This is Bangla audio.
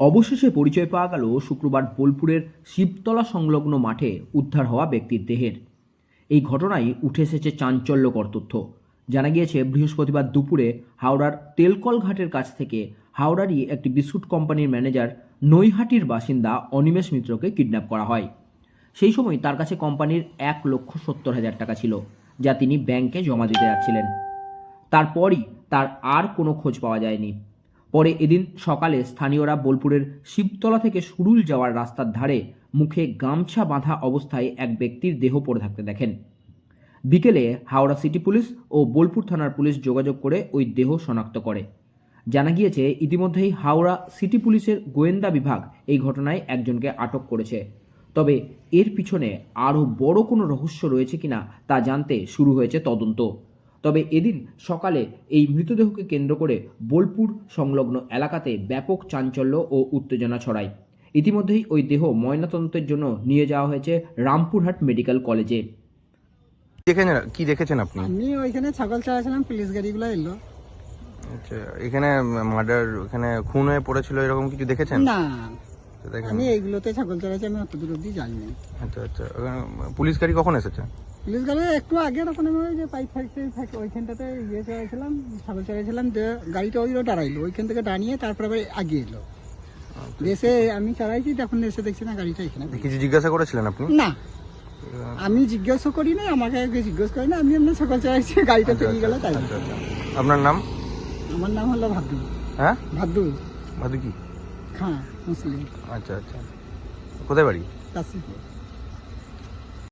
অবশেষে পরিচয় পাওয়া গেল শুক্রবার বোলপুরের শিবতলা সংলগ্ন মাঠে উদ্ধার হওয়া ব্যক্তির দেহের। এই ঘটনায় উঠে এসেছে চাঞ্চল্যকর তথ্য। জানা গিয়েছে, বৃহস্পতিবার দুপুরে হাওড়ার তেলকল ঘাটের কাছ থেকে হাওড়ারই একটি বিস্কুট কোম্পানির ম্যানেজার নৈহাটির বাসিন্দা অনিমেষ মিত্রকে কিডন্যাপ করা হয়। সেই সময় তার কাছে কোম্পানির এক লক্ষ সত্তর হাজার টাকা ছিল, যা তিনি ব্যাংকে জমা দিতে যাচ্ছিলেন। তারপরই তার আর কোনো খোঁজ পাওয়া যায়নি। পরে এদিন সকালে স্থানীয়রা বোলপুরের শিবতলা থেকে সুরুল যাওয়ার রাস্তার ধারে মুখে গামছা বাঁধা অবস্থায় এক ব্যক্তির দেহ পড়ে থাকতে দেখেন। বিকেলে হাওড়া সিটি পুলিশ ও বোলপুর থানার পুলিশ যোগাযোগ করে ওই দেহ শনাক্ত করে। জানা গিয়েছে, ইতিমধ্যেই হাওড়া সিটি পুলিশের গোয়েন্দা বিভাগ এই ঘটনায় একজনকে আটক করেছে। তবে এর পিছনে আরও বড় কোনো রহস্য রয়েছে কিনা তা জানতে শুরু হয়েছে তদন্ত। তবে এদিন সকালে এই মৃতদেহকে কেন্দ্র করে বোলপুর সংলগ্ন এলাকাতে ব্যাপক চাঞ্চল্য ও উত্তেজনা ছড়ায়। ইতিমধ্যেই ওই দেহ ময়নাতদন্তের জন্য নিয়ে যাওয়া হয়েছে রামপুরহাট মেডিকেল কলেজে। দেখেছেন কি দেখেছেন আপনি? আমি ওইখানে ছাগল চালাছিলাম পুলিশ গাড়িগুলো এলো। আচ্ছা এখানে মার্ডার এখানে খুন হয়ে পড়েছিল এরকম কিছু দেখেছেন? না দেখেন আমি এইগুলোতে ছাগল চালাচ্ছি আমি অত দূর অব্দি যাইনি। আচ্ছা আচ্ছা। পুলিশ গাড়ি কখন এসেছে? পুলিশ গাড়ি একটু আগে তখন আমি ওই যে পাইপ ফ্যাক্টরি থাকে ওইখানটাতে ইয়ে চালাইছিলাম ছাগল চালাইছিলাম যে গাড়িটা ওই দাঁড়াইলো ওইখান থেকে দাঁড়িয়ে তারপরে আবার আগে এলো। এসে আমি চালাইছি তখন এসে দেখছি না গাড়িটা এখানে কিছু জিজ্ঞাসা করেছিলেন আপনি? না। আমি জিজ্ঞাসা করি না আমাকে জিজ্ঞেস করি না আমি এমনি ছাগল চালাইছি গাড়িটা আচ্ছা, পেরিয়ে গেল তাই। আচ্ছা আচ্ছা। আপনার নাম? আমার নাম হলো ভাদ্দু হ্যাঁ? ভাদ্দু ভাদু কি? খাঁ মুসলিম আচ্ছা আচ্ছা কোথায় বাড়ি কাশিপুর